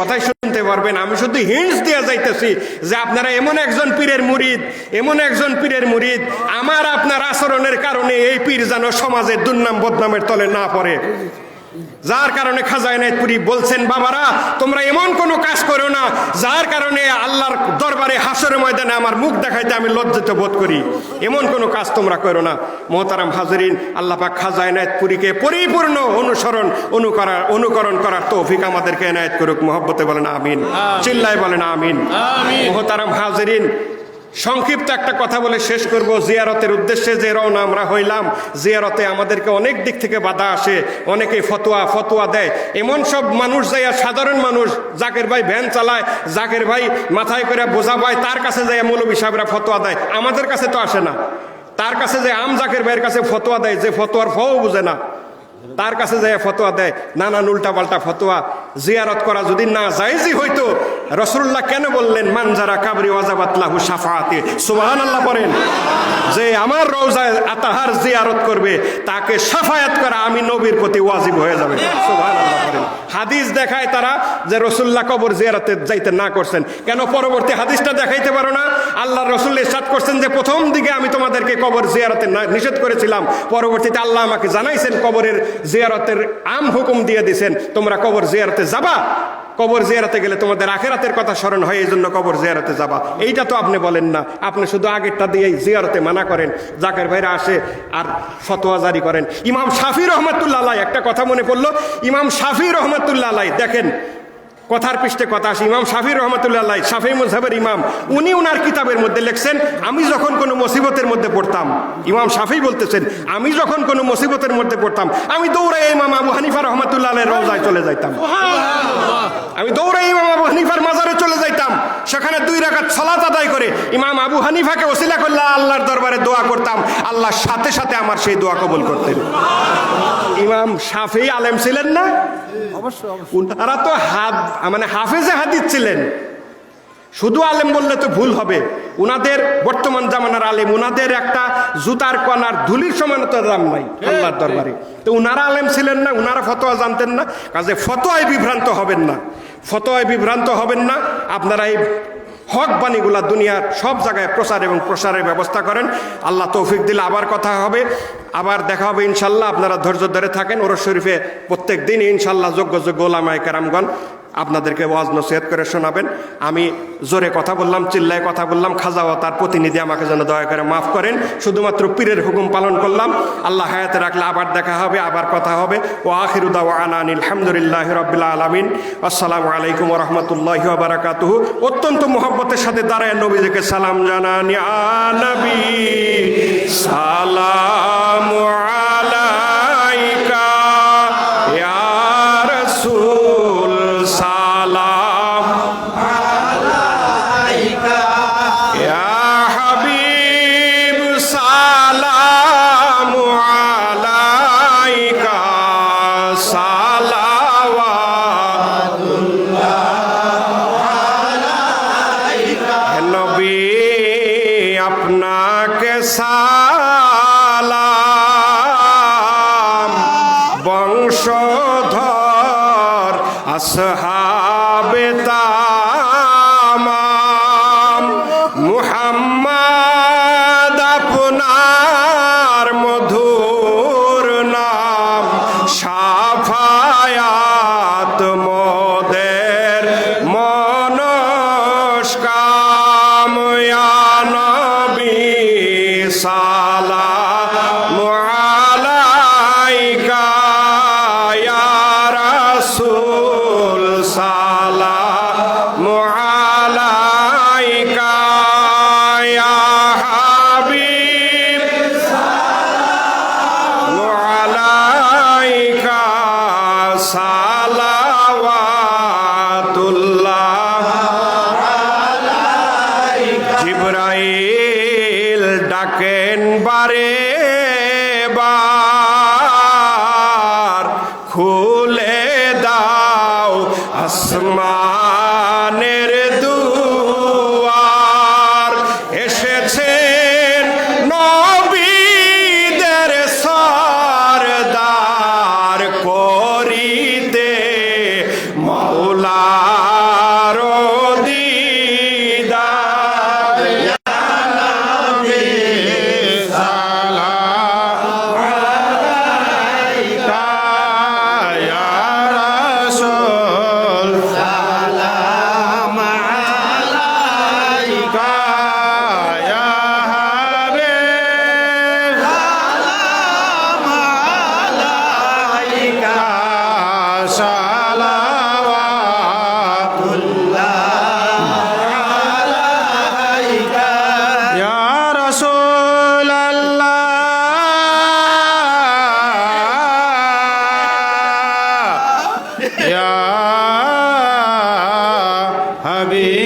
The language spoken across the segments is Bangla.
কথাই শুনতে পারবেন। আমি শুধু হিন্স দিয়ে যাইতেছি যে আপনারা এমন একজন পীরের মুরিদ, এমন একজন পীরের মুরিদ, আমার আপনার আচরণের কারণে এই পীর যেন সমাজের দুর্নাম বদনামের তলে না পড়ে। যার কারণে খাজা এনায়তপুরি বলছেন বাবারা তোমরা এমন কোনো কাজ করো না যার কারণে আল্লাহর দরবারে হাসরের ময়দানে আমার মুখ দেখাইতে আমি লজ্জিত বোধ করি। এমন কোনো কাজ তোমরা করো না। মোহতারাম হাজরিন আল্লাহ পাক খাজা এনায়তপুরীকে পরিপূর্ণ অনুসরণ অনুকরার অনুকরণ করার তৌফিক আমাদেরকে এনায়ত করুক। মোহব্বতে বলেন আমিন চিল্লায় বলেন আমিন। মোহতারাম হাজরিন সংক্ষিপ্ত একটা কথা বলে শেষ করব। জিয়ারতের উদ্দেশ্যে যে রওনা আমরা হইলাম, জিয়ারতে আমাদেরকে অনেক দিক থেকে বাধা আসে, অনেকে ফতোয়া ফতোয়া দেয়। এমন সব মানুষ যাইয়া, সাধারণ মানুষ, জাকের ভাই ভ্যান চালায়, জাকের ভাই মাথায় করে বোঝা পায়, তার কাছে যাইয়া মৌলবী সাহেবরা ফতোয়া দেয়। আমাদের কাছে তো আসে না। তার কাছে যে আম জাকের ভাইয়ের কাছে ফতোয়া দেয়, যে ফতোয়ার ফও বুঝে না। তার কাছে যায় ফতোয়া দেয়, নানান উল্টা পাল্টা ফতোয়া। জিয়ারত করা যদি না জায়েজই হইতো রসুল্লাহ কেন বললেন মানজারা কাবরি ওয়াজাবাতলাহু সাফাতে সুবহান আল্লাহ বলেন যে আমার রওজায় আতাহার জিয়ারত করবে, তাকে সাফায়াত করা আমি নবীর প্রতি ওয়াজিব হয়ে যাবে। সুবহান আল্লাহ বলেন হাদিস দেখায় তারা যে রসুল্লাহ কবর জিয়ারতে যাইতে না করছেন। কেন পরবর্তী হাদিসটা দেখাইতে পারো না? আল্লাহ রসুল ইরশাদ করছেন যে, প্রথম দিকে আমি তোমাদেরকে কবর জিয়ারতে নিষেধ করেছিলাম। পরবর্তীতে আল্লাহ আমাকে জানাইছেন কবরের জিয়ারতের আম হুকুম দিয়ে দিছেন, তোমরা কবর জিয়ারতে যাবা। কবর জিয়ারতে গেলে তোমাদের আখেরাতের কথা স্মরণ হয় এই জন্য কবর জিয়ারতে যাবা। এইটা তো আপনি বলেন না। আপনি শুধু আগেরটা দিয়েই জিয়ারতে মানা করেন, জাকের ভাইরা আসে আর ফতোয়া জারি করেন। ইমাম শাফি রহমতুল্লাহ একটা কথা মনে পড়ল? ইমাম শাফি রহমতুল্লাহ দেখেন কথার পৃষ্ঠে কথা আসে। ইমাম শাফি রহমতুল্লাহ শাফি মুজাহের ইমাম উনি উনার কিতাবের মধ্যে লিখছেন আমি যখন কোনো মুসিবতের মধ্যে পড়তাম ইমাম শাফি বলতেছেন আমি যখন কোনো মুসিবতের মধ্যে পড়তাম আমি দৌড়ে ইমাম আবু হানিফা রহমতুল্লাহ রওজায় চলে যাইতাম। আমি দৌড়ে ইমাম আবু যাইতাম রাকাত সালাত আদায় করে। ইমাম আবু হানিফাকে ওসিলা করলে আল্লাহর দরবারে দোয়া করতাম। আল্লাহর সাথে সাথে আমার সেই দোয়া কবুল করতেন। ইমাম শাফি আলেম ছিলেন না? অবশ্যই তো হাত মানে হাফেজে হাদিস ছিলেন। শুধু আলেম বললে তো ভুল হবে। উনাদের বর্তমান জামানার আলেম, উনাদের একটা জুতার কণার ধুলির সমান তো দাম নাই আল্লাহর দরবারে। তো উনারা আলেম ছিলেন না, উনারা ফতোয়া জানতেন না। কাজে ফতোয়ায় বিভ্রান্ত হবেন না। ফতোয়ায় বিভ্রান্ত হবেন না। আপনারা এই হক বাণীগুলা দুনিয়ার সব জায়গায় প্রচার এবং প্রসারের ব্যবস্থা করেন। আল্লাহ তৌফিক দিলে আবার কথা হবে। আবার দেখা হবে ইনশাল্লাহ। আপনারা ধৈর্য ধরে থাকেন। ওরস শরীফে প্রত্যেক দিন ইনশাল্লাহ যোগ্য যোগ্য ওলামায় কারামগণ। আপনাদেরকে ওয়াজ নসিহত করে শোনাবেন। আমি জোরে কথা বললাম, চিল্লায় কথা বললাম, খাজাও তার প্রতিনিধি আমাকে যেন দয়া করে মাফ করেন। শুধুমাত্র পীরের হুকুম পালন করলাম। আল্লাহ হায়াতে রাখলে আবার দেখা হবে, আবার কথা হবে। ও আখিরুদা আনান আলহামদুলিল্লাহ রবিল্লা আলমিন। আসসালামু আলাইকুম রহমতুল্লাহ বারাকাতুহু। অত্যন্ত মোহব্বতের সাথে দাঁড়ায় নবীজিকে সালাম জানান ইয়া নবী। সালাম আপনাকে সালাম বংশধর আসহাবে তামাম ডাকেন বারে বার খুলে দাও আসমানের Ave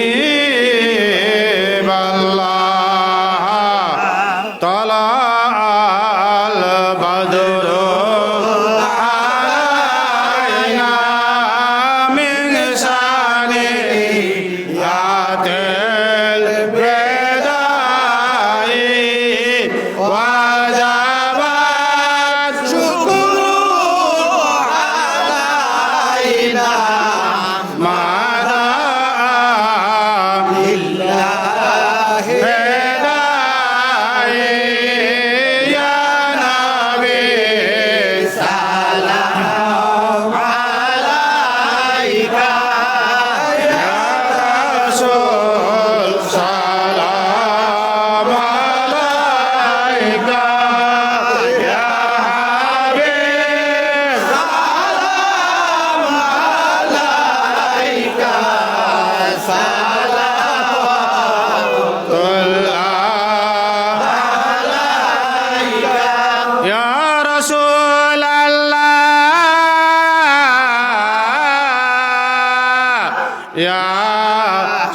ইয়া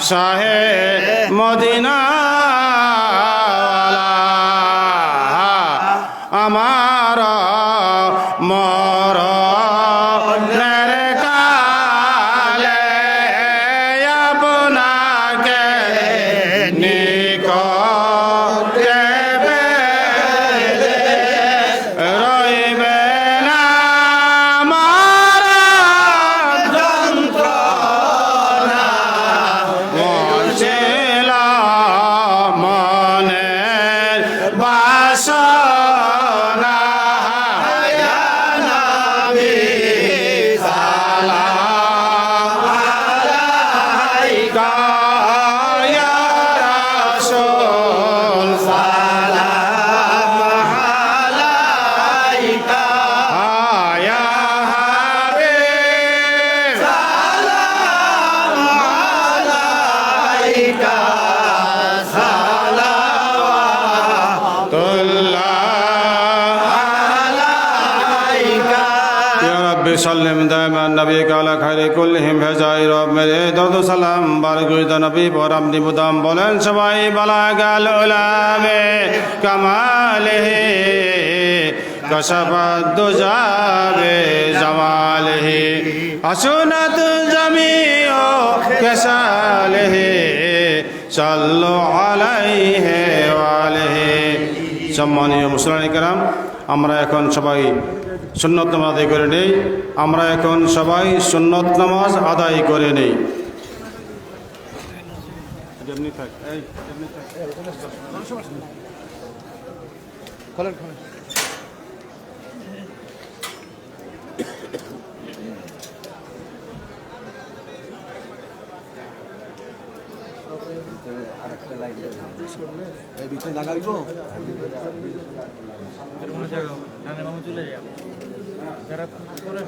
শাহে মদিনা يا رب سلم دائما نبيك على خير كلهم ভেজাই রব মেরে দরদ সালাম বারগুইদ নবী পর আপনি মুদাম বলেন সবাই বালা গাল উলামে কামালে কশফত দুজাবে জামালে হাসুনাত জামিও কেসালে সাল্লু আলাইহি ওয়ালিহি সম্মানীয় মুসলমান কেরাম আমরা এখন সবাই সুন্নত নামাজ আদায় করে নেই। আমরা এখন সবাই সুন্নত নামাজ আদায় করে নেই। এই ভিতরে যাও যারা করে